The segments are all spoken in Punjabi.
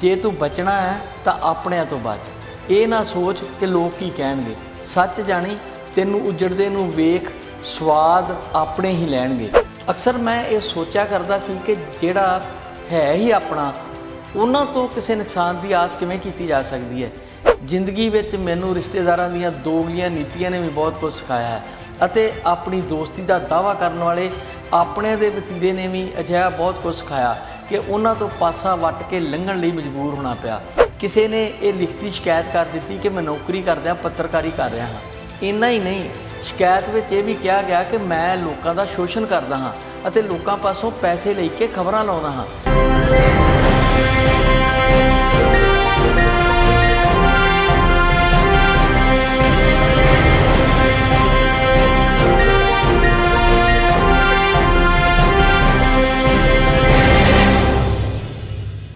ਜੇ ਤੂੰ ਬਚਣਾ ਹੈ, ਤਾਂ ਆਪਣਿਆਂ ਤੋਂ ਬਚ। ਇਹ ਨਾ ਸੋਚ ਕਿ ਲੋਕ ਕੀ ਕਹਿਣਗੇ। ਸੱਚ ਜਾਣੀ, ਤੈਨੂੰ ਉਜੜਦੇ ਨੂੰ ਵੇਖ, ਸਵਾਦ ਆਪਣੇ ਹੀ ਲੈਣਗੇ। ਅਕਸਰ ਮੈਂ ਇਹ ਸੋਚਿਆ ਕਰਦਾ ਸੀ ਕਿ ਜਿਹੜਾ ਹੈ ਹੀ ਆਪਣਾ, ਉਹਨਾਂ ਤੋਂ ਕਿਸੇ ਨੁਕਸਾਨ ਦੀ ਆਸ ਕਿਵੇਂ ਕੀਤੀ ਜਾ ਸਕਦੀ ਹੈ? ਜ਼ਿੰਦਗੀ ਵਿੱਚ ਮੈਨੂੰ ਰਿਸ਼ਤੇਦਾਰਾਂ ਦੀਆਂ ਦੋਗਲੀਆਂ ਨੀਤੀਆਂ ਨੇ ਵੀ ਬਹੁਤ ਕੁਝ ਸਿਖਾਇਆ ਹੈ ਅਤੇ ਆਪਣੀ ਦੋਸਤੀ ਦਾ ਦਾਵਾ ਕਰਨ ਵਾਲੇ ਆਪਣੇ ਦੇ ਵਤੀਰੇ ਨੇ ਵੀ ਅਜਿਹਾ ਬਹੁਤ ਕੁਝ ਸਿਖਾਇਆ। ਕਿ ਉਹਨਾਂ ਤੋਂ ਪਾਸਾ ਵੱਟ ਕੇ ਲੰਘਣ ਲਈ ਮਜਬੂਰ ਹੋਣਾ ਪਿਆ। ਕਿਸੇ ਨੇ ਇਹ ਲਿਖਤੀ ਸ਼ਿਕਾਇਤ ਕਰ ਦਿੱਤੀ ਕਿ ਮੈਂ ਨੌਕਰੀ ਕਰਦਿਆਂ ਪੱਤਰਕਾਰੀ ਕਰ ਰਿਹਾ ਹਾਂ। ਇੰਨਾ ਹੀ ਨਹੀਂ, ਸ਼ਿਕਾਇਤ ਵਿੱਚ ਇਹ ਵੀ ਕਿਹਾ ਗਿਆ ਕਿ ਮੈਂ ਲੋਕਾਂ ਦਾ ਸ਼ੋਸ਼ਣ ਕਰਦਾ ਹਾਂ ਅਤੇ ਲੋਕਾਂ ਪਾਸੋਂ ਪੈਸੇ ਲੈ ਕੇ ਖਬਰਾਂ ਲਾਉਂਦਾ ਹਾਂ।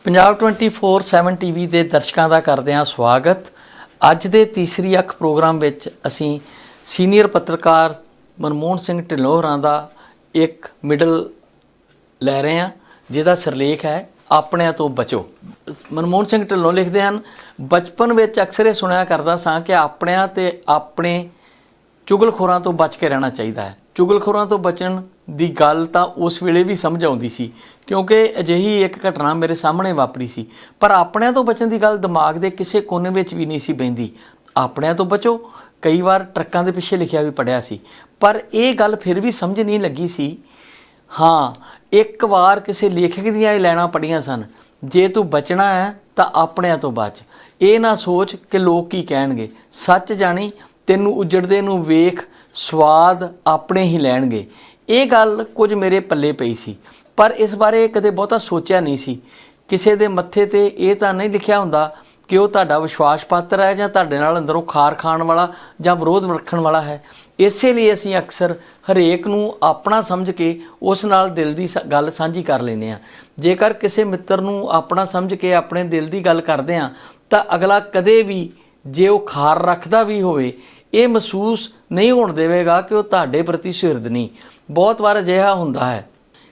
ਪੰਜਾਬ 24/7 ਟੀਵੀ ਦੇ ਦਰਸ਼ਕਾਂ ਦਾ ਕਰਦੇ ਹਾਂ ਸਵਾਗਤ। ਅੱਜ ਦੇ ਤੀਸਰੀ ਅੱਖ ਪ੍ਰੋਗਰਾਮ ਵਿੱਚ ਅਸੀਂ ਸੀਨੀਅਰ ਪੱਤਰਕਾਰ ਮਨਮੋਹਨ ਸਿੰਘ ਢਿੱਲੋਂ ਹੋਰਾਂ ਦਾ ਇੱਕ ਮਿਡਲ ਲੈ ਰਹੇ ਹਾਂ, ਜਿਹਦਾ ਸਿਰਲੇਖ ਹੈ, ਆਪਣਿਆਂ ਤੋਂ ਬਚੋ। ਮਨਮੋਹਨ ਸਿੰਘ ਢਿੱਲੋਂ ਲਿਖਦੇ ਹਨ, ਬਚਪਨ ਵਿੱਚ ਅਕਸਰ ਇਹ ਸੁਣਿਆ ਕਰਦਾ ਸਾਂ ਕਿ ਆਪਣਿਆਂ ਤੇ ਆਪਣੇ ਚੁਗਲਖੋਰਾਂ ਤੋਂ ਬਚ ਕੇ ਰਹਿਣਾ ਚਾਹੀਦਾ ਹੈ। ਚੁਗਲਖੋਰਾਂ ਤੋਂ ਬਚਣ ਦੀ ਗੱਲ ਤਾਂ ਉਸ ਵੇਲੇ ਵੀ ਸਮਝ ਆਉਂਦੀ ਸੀ, ਕਿਉਂਕਿ ਅਜਿਹੀ ਇੱਕ ਘਟਨਾ ਮੇਰੇ ਸਾਹਮਣੇ ਵਾਪਰੀ ਸੀ। ਪਰ ਆਪਣਿਆਂ ਤੋਂ ਬਚਣ ਦੀ ਗੱਲ ਦਿਮਾਗ ਦੇ ਕਿਸੇ ਕੋਨੇ ਵਿੱਚ ਵੀ ਨਹੀਂ ਸੀ ਬੈਂਦੀ ਆਪਣਿਆਂ ਤੋਂ ਬਚੋ, ਕਈ ਵਾਰ ਟਰੱਕਾਂ ਦੇ ਪਿੱਛੇ ਲਿਖਿਆ ਵੀ ਪੜਿਆ ਸੀ। ਪਰ ਇਹ ਗੱਲ ਫਿਰ ਵੀ ਸਮਝ ਨਹੀਂ ਲੱਗੀ ਸੀ। ਹਾਂ, ਇੱਕ ਵਾਰ ਕਿਸੇ ਲੇਖਕ ਦੀਆਂ ਇਹ ਲੈਣਾ ਪੜੀਆਂ ਸਨ, ਜੇ ਤੂੰ ਬਚਣਾ ਹੈ ਤਾਂ ਆਪਣਿਆਂ ਤੋਂ ਬਚ। ਇਹ ਨਾ ਸੋਚ ਕਿ ਲੋਕ ਕੀ ਕਹਿਣਗੇ। ਸੱਚ ਜਾਣੀ, ਤੈਨੂੰ ਉਜੜਦੇ ਨੂੰ ਵੇਖ ਸਵਾਦ ਆਪਣੇ ਹੀ ਲੈਣਗੇ। ਇਹ ਗੱਲ ਕੁਝ ਮੇਰੇ ਪੱਲੇ ਪਈ ਸੀ, ਪਰ ਇਸ ਬਾਰੇ ਕਦੇ ਬਹੁਤਾ ਸੋਚਿਆ ਨਹੀਂ ਸੀ। ਕਿਸੇ ਦੇ ਮੱਥੇ ਤੇ ਇਹ ਤਾਂ ਨਹੀਂ ਲਿਖਿਆ ਹੁੰਦਾ ਕਿ ਉਹ ਤੁਹਾਡਾ ਵਿਸ਼ਵਾਸ ਪਾਤਰ ਹੈ ਜਾਂ ਤੁਹਾਡੇ ਨਾਲ ਅੰਦਰੋਂ ਖਾਰ ਖਾਣ ਵਾਲਾ ਜਾਂ ਵਿਰੋਧ ਰੱਖਣ ਵਾਲਾ ਹੈ। ਇਸੇ ਲਈ ਅਸੀਂ ਅਕਸਰ ਹਰੇਕ ਨੂੰ ਆਪਣਾ ਸਮਝ ਕੇ ਉਸ ਨਾਲ ਦਿਲ ਦੀ ਸ- ਗੱਲ ਸਾਂਝੀ ਕਰ ਲੈਂਦੇ ਹਾਂ। ਜੇਕਰ ਕਿਸੇ ਮਿੱਤਰ ਨੂੰ ਆਪਣਾ ਸਮਝ ਕੇ ਆਪਣੇ ਦਿਲ ਦੀ ਗੱਲ ਕਰਦੇ ਹਾਂ, ਤਾਂ ਅਗਲਾ ਕਦੇ ਵੀ ਜੇ ਉਹ ਖਾਰ ਰੱਖਦਾ ਵੀ ਹੋਵੇ ਇਹ ਮਹਿਸੂਸ ਨਹੀਂ ਹੋਣ ਦੇਵੇਗਾ ਕਿ ਉਹ ਤੁਹਾਡੇ ਪ੍ਰਤੀ ਸੁਹਿਰਦ ਨਹੀਂ। ਬਹੁਤ ਵਾਰ ਅਜਿਹਾ ਹੁੰਦਾ ਹੈ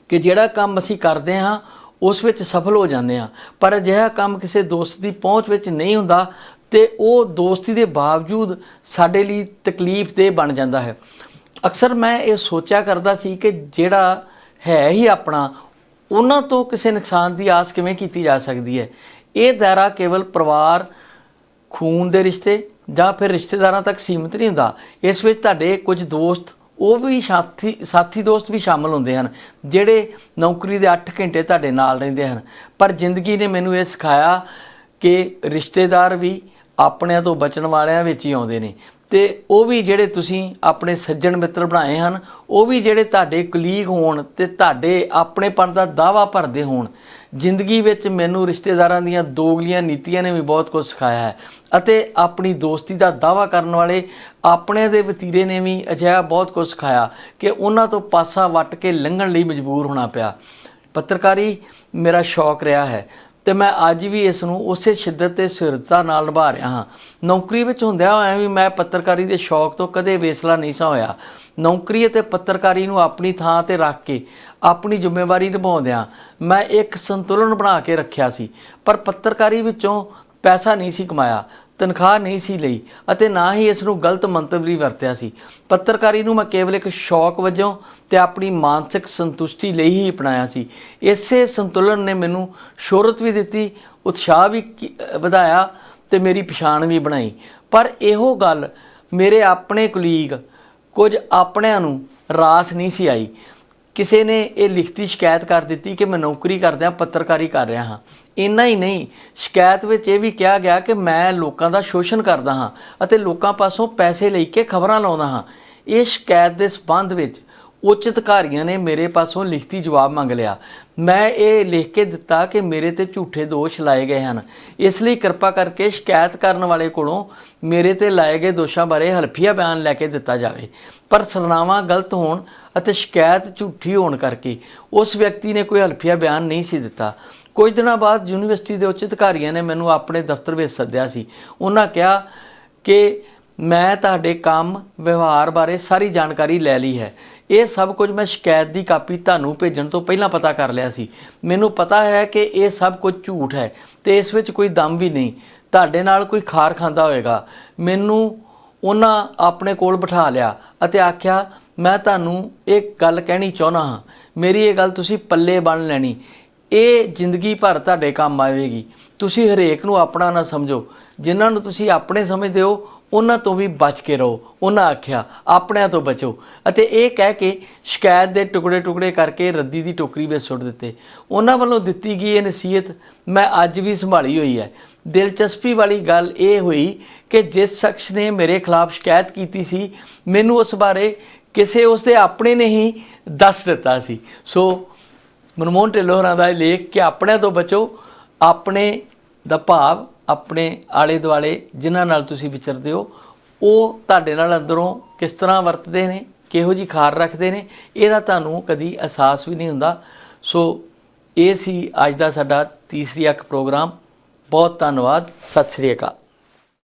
ਕਿ ਜਿਹੜਾ ਕੰਮ ਅਸੀਂ ਕਰਦੇ ਹਾਂ, ਉਸ ਵਿੱਚ ਸਫਲ ਹੋ ਜਾਂਦੇ ਹਾਂ। ਪਰ ਅਜਿਹਾ ਕੰਮ ਕਿਸੇ ਦੋਸਤ ਦੀ ਪਹੁੰਚ ਵਿੱਚ ਨਹੀਂ ਹੁੰਦਾ ਤੇ ਉਹ ਦੋਸਤੀ ਦੇ ਬਾਵਜੂਦ ਸਾਡੇ ਲਈ ਤਕਲੀਫ ਦੇ ਬਣ ਜਾਂਦਾ ਹੈ। ਅਕਸਰ ਮੈਂ ਇਹ ਸੋਚਿਆ ਕਰਦਾ ਸੀ ਕਿ ਜਿਹੜਾ ਹੈ ਹੀ ਆਪਣਾ, ਉਹਨਾਂ ਤੋਂ ਕਿਸੇ ਨੁਕਸਾਨ ਦੀ ਆਸ ਕਿਵੇਂ ਕੀਤੀ ਜਾ ਸਕਦੀ ਹੈ? ਇਹ ਦਾਇਰਾ ਕੇਵਲ ਪਰਿਵਾਰ, ਖੂਨ ਦੇ ਰਿਸ਼ਤੇ ਜਾਂ ਫਿਰ ਰਿਸ਼ਤੇਦਾਰਾਂ ਤੱਕ ਸੀਮਿਤ ਨਹੀਂ ਹੁੰਦਾ। ਇਸ ਵਿੱਚ ਤੁਹਾਡੇ ਕੁਝ ਦੋਸਤ, ਉਹ ਵੀ ਸਾਥੀ ਸਾਥੀ ਦੋਸਤ ਵੀ ਸ਼ਾਮਲ ਹੁੰਦੇ ਹਨ, ਜਿਹੜੇ ਨੌਕਰੀ ਦੇ 8 ਘੰਟੇ ਤੁਹਾਡੇ ਨਾਲ ਰਹਿੰਦੇ ਹਨ। ਪਰ ਜ਼ਿੰਦਗੀ ਨੇ ਮੈਨੂੰ ਇਹ ਸਿਖਾਇਆ ਕਿ ਰਿਸ਼ਤੇਦਾਰ ਵੀ ਆਪਣਿਆਂ ਤੋਂ ਬਚਣ ਵਾਲਿਆਂ ਵਿੱਚ ਹੀ ਆਉਂਦੇ ਨੇ। ਤੇ ਉਹ ਵੀ ਜਿਹੜੇ ਤੁਸੀਂ ਆਪਣੇ ਸੱਜਣ ਮਿੱਤਰ ਬਣਾਏ ਹਨ, ਉਹ ਵੀ ਜਿਹੜੇ ਤੁਹਾਡੇ ਕਲੀਗ ਹੋਣ ਤੇ ਤੁਹਾਡੇ ਆਪਣੇਪਣ ਦਾ ਦਾਵਾ ਭਰਦੇ ਹੋਣ ਜ਼ਿੰਦਗੀ ਵਿੱਚ ਮੈਨੂੰ ਰਿਸ਼ਤੇਦਾਰਾਂ ਦੀਆਂ ਦੋਗਲੀਆਂ ਨੀਤੀਆਂ ਨੇ ਵੀ ਬਹੁਤ ਕੁਝ ਸਿਖਾਇਆ ਹੈ ਅਤੇ ਆਪਣੀ ਦੋਸਤੀ ਦਾ ਦਾਵਾ ਕਰਨ ਵਾਲੇ ਆਪਣੇ ਦੇ ਵਤੀਰੇ ਨੇ ਵੀ ਅਜਿਹਾ ਬਹੁਤ ਕੁਝ ਸਿਖਾਇਆ ਕਿ ਉਹਨਾਂ ਤੋਂ ਪਾਸਾ ਵੱਟ ਕੇ ਲੰਘਣ ਲਈ ਮਜਬੂਰ ਹੋਣਾ ਪਿਆ। ਪੱਤਰਕਾਰੀ, ਮੇਰਾ ਸ਼ੌਕ ਰਿਹਾ ਹੈ ਤੇ ਮੈਂ ਅੱਜ ਵੀ ਇਸ ਨੂੰ ਉਸੇ ਸ਼ਿੱਦਤ ਤੇ ਸੁਰਤਾ ਨਾਲ ਨਿਭਾ ਰਿਹਾ ਹਾਂ। ਨੌਕਰੀ ਵਿੱਚ ਹੁੰਦਿਆਂ ਹੋਇਆਂ ਵੀ ਮੈਂ ਪੱਤਰਕਾਰੀ ਦੇ ਸ਼ੌਕ ਤੋਂ ਕਦੇ ਵੇਸਲਾ ਨਹੀਂ ਸਾ ਹੋਇਆ। ਨੌਕਰੀ ਅਤੇ ਪੱਤਰਕਾਰੀ ਨੂੰ ਆਪਣੀ ਥਾਂ ਤੇ ਰੱਖ ਕੇ ਆਪਣੀ ਜ਼ਿੰਮੇਵਾਰੀ ਨਿਭਾਉਂਦਿਆਂ ਮੈਂ ਇੱਕ ਸੰਤੁਲਨ ਬਣਾ ਕੇ ਰੱਖਿਆ ਸੀ, ਪਰ ਪੱਤਰਕਾਰੀ ਵਿੱਚੋਂ ਪੈਸਾ ਨਹੀਂ ਸੀ ਕਮਾਇਆ, ਤਨਖਾਹ ਨਹੀਂ ਸੀ ਲਈ ਅਤੇ ਨਾ ਹੀ ਇਸ ਨੂੰ ਗਲਤ ਮੰਤਵ ਲਈ ਵਰਤਿਆ ਸੀ। ਪੱਤਰਕਾਰੀ ਨੂੰ ਮੈਂ ਕੇਵਲ ਇੱਕ ਸ਼ੌਕ ਵਜੋਂ ਤੇ ਆਪਣੀ ਮਾਨਸਿਕ ਸੰਤੁਸ਼ਟੀ ਲਈ ਹੀ ਅਪਣਾਇਆ ਸੀ। ਇਸੇ ਸੰਤੁਲਨ ਨੇ ਮੈਨੂੰ ਸ਼ੋਹਰਤ ਵੀ ਦਿੱਤੀ, ਉਤਸ਼ਾਹ ਵੀ ਵਧਾਇਆ ਤੇ ਮੇਰੀ ਪਛਾਣ ਵੀ ਬਣਾਈ। ਪਰ ਇਹੋ ਗੱਲ ਮੇਰੇ ਆਪਣੇ ਕੁਲੀਗ ਕੁਝ ਆਪਣਿਆਂ ਨੂੰ ਰਾਸ ਨਹੀਂ ਸੀ ਆਈ। ਕਿਸੇ ਨੇ ਇਹ ਲਿਖਤੀ ਸ਼ਿਕਾਇਤ ਕਰ ਦਿੱਤੀ ਕਿ ਮੈਂ ਨੌਕਰੀ ਕਰਦਿਆਂ ਪੱਤਰਕਾਰੀ ਕਰ ਰਿਹਾ ਹਾਂ। ਇੰਨਾ ਹੀ ਨਹੀਂ, ਸ਼ਿਕਾਇਤ ਵਿੱਚ ਇਹ ਵੀ ਕਿਹਾ ਗਿਆ ਕਿ ਮੈਂ ਲੋਕਾਂ ਦਾ ਸ਼ੋਸ਼ਣ ਕਰਦਾ ਹਾਂ ਅਤੇ ਲੋਕਾਂ ਪਾਸੋਂ ਪੈਸੇ ਲਈ ਕੇ ਖਬਰਾਂ ਲਾਉਂਦਾ ਹਾਂ। ਇਹ ਸ਼ਿਕਾਇਤ ਦੇ ਸਬੰਧ ਵਿੱਚ ਉੱਚ ਅਧਿਕਾਰੀਆਂ ਨੇ ਮੇਰੇ ਪਾਸੋਂ ਲਿਖਤੀ ਜਵਾਬ ਮੰਗ ਲਿਆ। ਮੈਂ ਇਹ ਲਿਖ ਕੇ ਦਿੱਤਾ ਕਿ ਮੇਰੇ ਤੇ ਝੂਠੇ ਦੋਸ਼ ਲਾਏ ਗਏ ਹਨ। ਇਸ ਲਈ ਕਿਰਪਾ ਕਰਕੇ ਸ਼ਿਕਾਇਤ ਕਰਨ ਵਾਲੇ ਕੋਲੋਂ ਮੇਰੇ ਤੇ ਲਾਏ ਗਏ ਦੋਸ਼ਾਂ ਬਾਰੇ ਹਲਫੀਆ ਬਿਆਨ ਲੈ ਕੇ ਦਿੱਤਾ ਜਾਵੇ। ਪਰ ਸਰਨਾਮਾ ਗਲਤ ਹੋਣ ਅਤੇ ਸ਼ਿਕਾਇਤ ਝੂਠੀ ਹੋਣ ਕਰਕੇ ਉਸ ਵਿਅਕਤੀ ਨੇ ਕੋਈ ਹਲਫੀਆ ਬਿਆਨ ਨਹੀਂ ਸੀ ਦਿੱਤਾ। ਕੁਝ ਦਿਨਾਂ ਬਾਅਦ ਯੂਨੀਵਰਸਿਟੀ ਦੇ ਉੱਚ ਅਧਿਕਾਰੀਆਂ ਨੇ ਮੈਨੂੰ ਆਪਣੇ ਦਫ਼ਤਰ ਵਿੱਚ ਸੱਦਿਆ ਸੀ। ਉਹਨਾਂ ਕਿਹਾ ਕਿ ਮੈਂ ਤੁਹਾਡੇ ਕੰਮ, ਵਿਵਹਾਰ ਬਾਰੇ ਸਾਰੀ ਜਾਣਕਾਰੀ ਲੈ ਲਈ ਹੈ। ਇਹ ਸਭ ਕੁਝ ਮੈਂ ਸ਼ਿਕਾਇਤ ਦੀ ਕਾਪੀ ਤੁਹਾਨੂੰ ਭੇਜਣ ਤੋਂ ਪਹਿਲਾਂ ਪਤਾ ਕਰ ਲਿਆ ਸੀ। ਮੈਨੂੰ ਪਤਾ ਹੈ ਕਿ ਇਹ ਸਭ ਕੁਝ ਝੂਠ ਹੈ ਤੇ ਇਸ ਵਿੱਚ ਕੋਈ ਦਮ ਵੀ ਨਹੀਂ। ਤੁਹਾਡੇ ਨਾਲ ਕੋਈ ਖਾਰ ਖਾਂਦਾ ਹੋਵੇਗਾ ਮੈਨੂੰ ਉਹਨਾਂ ਆਪਣੇ ਕੋਲ ਬਿਠਾ ਲਿਆ ਅਤੇ ਆਖਿਆ, ਮੈਂ ਤੁਹਾਨੂੰ ਇੱਕ ਗੱਲ ਕਹਿਣੀ ਚਾਹੁੰਦਾ ਹਾਂ। ਮੇਰੀ ਇਹ ਗੱਲ ਤੁਸੀਂ ਪੱਲੇ ਬੰਨ ਲੈਣੀ। ਇਹ ਜ਼ਿੰਦਗੀ ਭਰ ਤੁਹਾਡੇ ਕੰਮ ਆਵੇਗੀ। ਤੁਸੀਂ ਹਰੇਕ ਨੂੰ ਆਪਣਾ ਨਾ ਸਮਝੋ। ਜਿਨ੍ਹਾਂ ਨੂੰ ਤੁਸੀਂ ਆਪਣੇ ਸਮਝਦੇ ਹੋ ਉਹਨਾਂ ਤੋਂ ਵੀ ਬਚ ਕੇ ਰਹੋ। ਉਹਨਾਂ ਆਖਿਆ, ਆਪਣਿਆਂ ਤੋਂ ਬਚੋ। ਅਤੇ ਇਹ ਕਹਿ ਕੇ ਸ਼ਿਕਾਇਤ ਦੇ ਟੁਕੜੇ ਟੁਕੜੇ ਕਰਕੇ ਰੱਦੀ ਦੀ ਟੋਕਰੀ ਵਿੱਚ ਸੁੱਟ ਦਿੱਤੇ। ਉਹਨਾਂ ਵੱਲੋਂ ਦਿੱਤੀ ਗਈ ਇਹ ਨਸੀਹਤ ਮੈਂ ਅੱਜ ਵੀ ਸੰਭਾਲੀ ਹੋਈ ਹੈ। ਦਿਲਚਸਪੀ ਵਾਲੀ ਗੱਲ ਇਹ ਹੋਈ ਕਿ ਜਿਸ ਸ਼ਖਸ ਨੇ ਮੇਰੇ ਖਿਲਾਫ ਸ਼ਿਕਾਇਤ ਕੀਤੀ ਸੀ, ਮੈਨੂੰ ਉਸ ਬਾਰੇ ਕਿਸੇ ਉਸਦੇ ਆਪਣੇ ਨੇ ਹੀ ਦੱਸ ਦਿੱਤਾ ਸੀ। ਸੋ ਮਨਮੋਹਨ ਢਿੱਲੋਂ ਹੋਰਾਂ ਦਾ ਇਹ ਲੇਖ ਕਿ ਆਪਣਿਆਂ ਤੋਂ ਬਚੋ, ਆਪਣੇ ਦਾ ਭਾਵ ਆਪਣੇ ਆਲੇ ਦੁਆਲੇ ਜਿਨ੍ਹਾਂ ਨਾਲ ਤੁਸੀਂ ਵਿਚਰਦੇ ਹੋ, ਉਹ ਤੁਹਾਡੇ ਨਾਲ ਅੰਦਰੋਂ ਕਿਸ ਤਰ੍ਹਾਂ ਵਰਤਦੇ ਨੇ, ਕਿਹੋ ਜੀ ਖਾਰ ਰੱਖਦੇ ਨੇ, ਇਹਦਾ ਤੁਹਾਨੂੰ ਕਦੀ ਅਹਿਸਾਸ ਵੀ ਨਹੀਂ ਹੁੰਦਾ। ਸੋ ਇਹ ਸੀ ਅੱਜ ਦਾ ਸਾਡਾ ਤੀਸਰੀ ਅੱਖ ਪ੍ਰੋਗਰਾਮ। ਬਹੁਤ ਧੰਨਵਾਦ। ਸਤਿ ਸ੍ਰੀ ਅਕਾਲ।